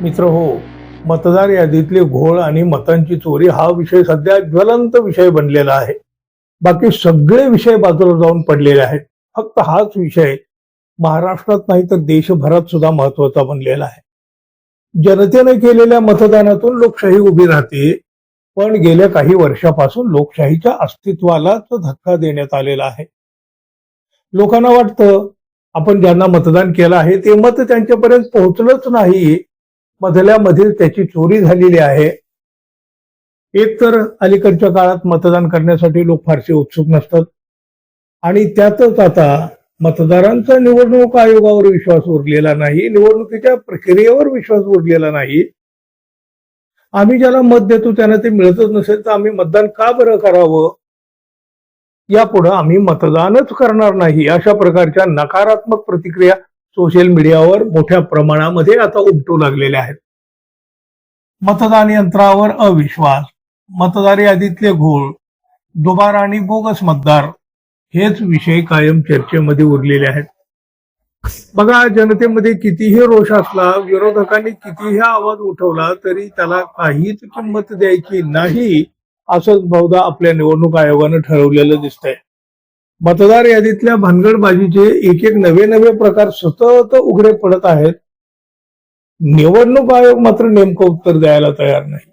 मित्र हो. मतदार यादीतले घोळ आणि मतांची चोरी हा विषय सध्या ज्वलंत विषय बनलेला आहे. बाकी सगळे विषय बाजूला जाऊन पडलेले आहेत. फक्त हाच विषय महाराष्ट्रात नाही तर देशभरात सुद्धा महत्त्वाचा बनलेला आहे. जनतेने केलेल्या मतदानातून लोकशाही उभी राहते पण गेल्या काही वर्षापासून लोकशाहीच्या अस्तित्वालाच धक्का देण्यात आलेला आहे. लोकांना वाटतं आपण ज्यांना मतदान केलं आहे ते मत त्यांच्यापर्यंत पोहोचलंच नाही. मधल्या मधील त्याची चोरी झालेली आहे. एक तर अलीकडच्या काळात मतदान करण्यासाठी लोक फारसे उत्सुक नसतात. आणि त्यातच आता मतदारांचा निवडणूक आयोगावर विश्वास उरलेला नाही निवडणुकीच्या प्रक्रियेवर विश्वास उरलेला नाही. आम्ही ज्याला मत देतो त्यांना ते मिळतच नसेल तर आम्ही मतदान का बरं करावं? यापुढे आम्ही मतदानच करणार नाही अशा प्रकारच्या नकारात्मक प्रतिक्रिया सोशल मीडियावर मोठ्या प्रमाणामध्ये आता उमटू लागलेले आहेत. मतदान यंत्रावर अविश्वास मतदार यादीतले घोळ दुबार आणि बोगस मतदार हेच विषय कायम चर्चेमध्ये उरलेले आहेत. बघा जनतेमध्ये कितीही रोष असला विरोधकांनी कितीही आवाज उठवला तरी त्याला काहीच किंमत द्यायची नाही असंच बहुधा आपल्या निवडणूक आयोगानं ठरवलेलं दिसतंय. मतदार यादीतल्या भानगडबाजीचे एक एक नवे नवे प्रकार सतत उघडे पडत आहेत. निवडणूक आयोग मात्र नेमकं उत्तर द्यायला तयार नाही.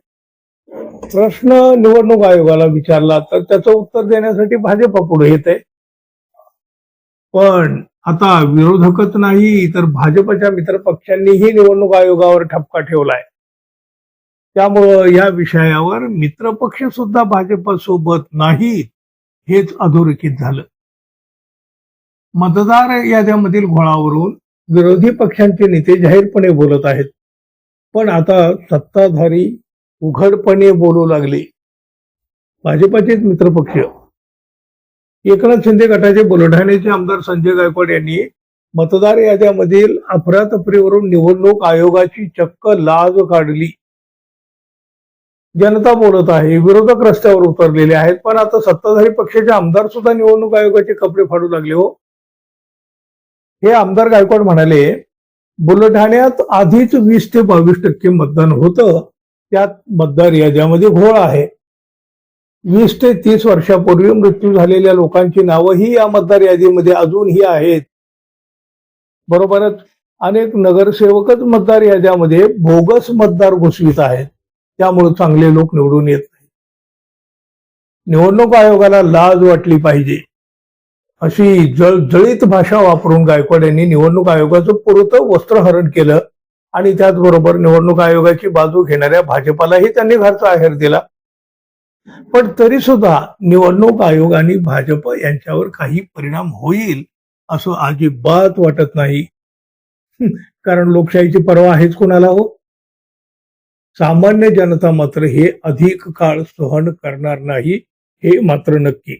प्रश्न निवडणूक आयोगाला विचारला तर त्याचं उत्तर देण्यासाठी भाजप पुढे येत. आहे पण आता विरोधकच नाही तर भाजपच्या मित्र पक्षांनीही निवडणूक आयोगावर ठपका ठेवलाय. त्यामुळं या विषयावर मित्रपक्ष सुद्धा भाजपसोबत नाहीत हेच अधोरेखित झालं. मतदार याद्यामधील घोळावरून विरोधी पक्षांचे नेते जाहीरपणे बोलत आहेत. पण आता सत्ताधारी उघडपणे बोलू लागले. भाजपाचेच मित्रपक्ष. एकनाथ शिंदे गटाचे बुलढाण्याचे आमदार संजय गायकवाड यांनी मतदार याद्यामधील अफरातफरीवरून निवडणूक आयोगाची चक्क लाज काढली. जनता बोलत आहे विरोधक रस्त्यावर उतरलेले आहेत पण आता सत्ताधारी पक्षाचे आमदार सुद्धा निवडणूक आयोगाचे कपडे फाडू लागले हो. हे आमदार गायकवाड म्हणाले बुलढाण्यात आधीच वीस ते बावीस टक्के मतदान होतं. त्यात मतदार याद्यामध्ये घोळ आहे. वीस ते तीस वर्षापूर्वी मृत्यू झालेल्या लोकांची नावंही या मतदार यादीमध्ये अजूनही आहेत. बरोबरच अनेक नगरसेवकच मतदार याद्यामध्ये बोगस मतदार घुसवीत आहेत. त्यामुळे चांगले लोक निवडून येत नाही निवडणूक आयोगाला लाज वाटली पाहिजे. अशी जळजळीत भाषा वापरून गायकवाड यांनी निवडणूक आयोगाचं पुरतं वस्त्रहरण केलं आणि त्याचबरोबर निवडणूक आयोगाची बाजू घेणाऱ्या भाजपालाही त्यांनी घरचा आहेर दिला. पण तरी सुद्धा निवडणूक आयोग आणि भाजप यांच्यावर काही परिणाम होईल असं अजिबात वाटत नाही. कारण लोकशाहीची पर्वा आहेच कोणाला हो? सामान्य जनता मात्र हे अधिक काळ सहन करणार नाही हे मात्र नक्की.